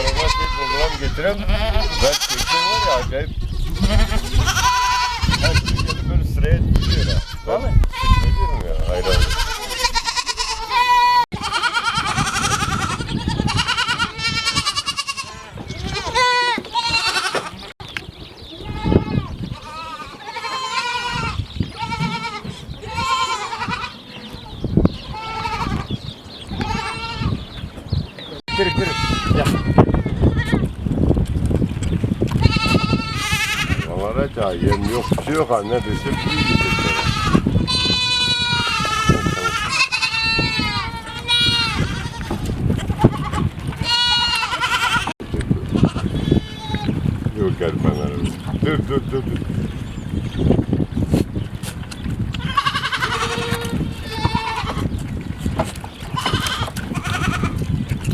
araba şey program getirem. Ben çektim var ya acayip. Her Türkiye'de böyle sıraya düşüyor ha. Ben ne diyorum ya hayran. Kırık kırık. Ya. Onlara da yem yok bir şey yok ha ne desem iyi gidecekler. Dur gel bana. Dur dur dur dur.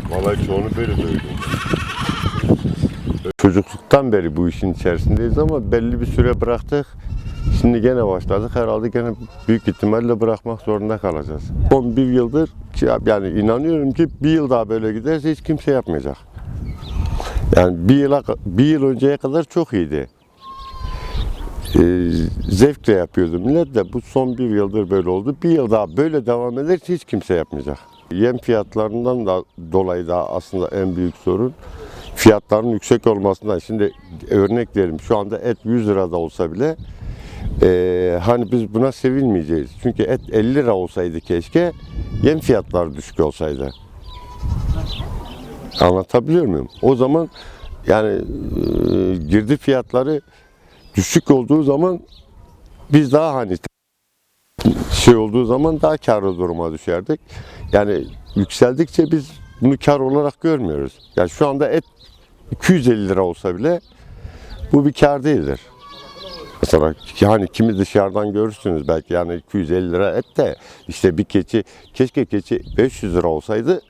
Vallahi çoğunu böyle duydum. Çocukluktan beri bu işin içerisindeyiz ama belli bir süre bıraktık. Şimdi gene başladık. Herhalde gene büyük ihtimalle bırakmak zorunda kalacağız. Son bir yıldır ki- yani inanıyorum ki bir yıl daha böyle giderse hiç kimse yapmayacak. Yani bir yıla bir yıl önceye kadar çok iyiydi. Ee, zevkle yapıyordu millet de bu son bir yıldır böyle oldu. Bir yıl daha böyle devam ederse hiç kimse yapmayacak. Yem fiyatlarından da dolayı da aslında en büyük sorun fiyatların yüksek olmasından. Şimdi örnek verelim şu anda et 100 lirada olsa bile eee, hani biz buna sevilmeyeceğiz. Çünkü et 50 lira olsaydı keşke yem fiyatları düşük olsaydı. Anlatabiliyor muyum? O zaman yani eee, girdi fiyatları düşük olduğu zaman biz daha hani şey olduğu zaman daha karlı duruma düşerdik. Yani yükseldikçe biz bunu kar olarak görmüyoruz. Yani şu anda et 250 lira olsa bile bu bir kar değildir. Mesela hani kimi dışarıdan görürsünüz belki yani 250 lira et de işte bir keçi keşke keçi 500 lira olsaydı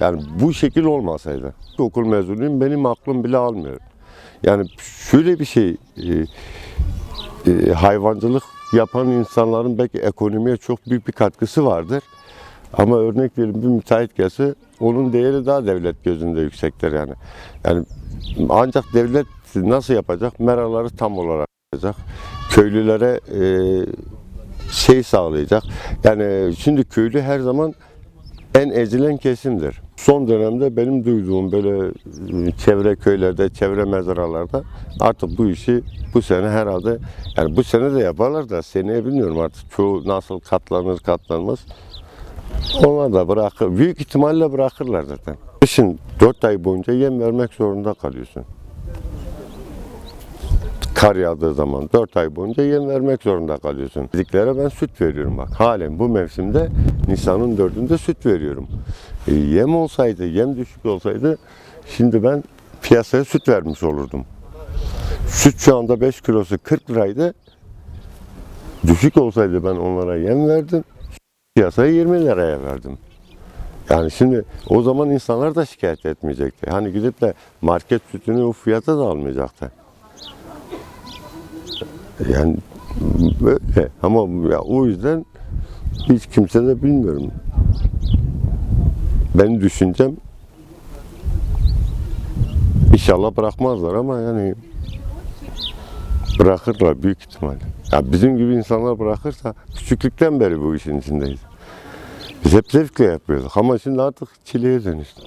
yani bu şekil olmasaydı. Okul mezunuyum benim aklım bile almıyor. Yani şöyle bir şey e, e, hayvancılık yapan insanların belki ekonomiye çok büyük bir katkısı vardır. Ama örnek verin bir müteahhit gelse onun değeri daha devlet gözünde yüksektir yani. Yani ancak devlet nasıl yapacak? Meraları tam olarak yapacak. Köylülere e, şey sağlayacak. Yani şimdi köylü her zaman en ezilen kesimdir. Son dönemde benim duyduğum böyle e, çevre köylerde, çevre mezaralarda artık bu işi bu sene herhalde yani bu sene de yaparlar da seneye bilmiyorum artık çoğu nasıl katlanır katlanmaz. Onlar da bırakır. Büyük ihtimalle bırakırlar zaten. Kışın 4 ay boyunca yem vermek zorunda kalıyorsun. Kar yağdığı zaman 4 ay boyunca yem vermek zorunda kalıyorsun. Diklere ben süt veriyorum bak. Halen bu mevsimde Nisan'ın 4'ünde süt veriyorum. E, yem olsaydı, yem düşük olsaydı şimdi ben piyasaya süt vermiş olurdum. Süt şu anda 5 kilosu 40 liraydı. Düşük olsaydı ben onlara yem verdim. Piyasaya 20 liraya verdim. Yani şimdi o zaman insanlar da şikayet etmeyecekti. Hani gidip de market sütünü o fiyata da almayacaktı. Yani böyle ama ya o yüzden hiç kimse de bilmiyorum. Benim düşüncem inşallah bırakmazlar ama yani bırakırlar büyük ihtimalle. Ya bizim gibi insanlar bırakırsa küçüklükten beri bu işin içindeyiz. Biz hep zevkle yapıyorduk ama şimdi artık çileye dönüştü.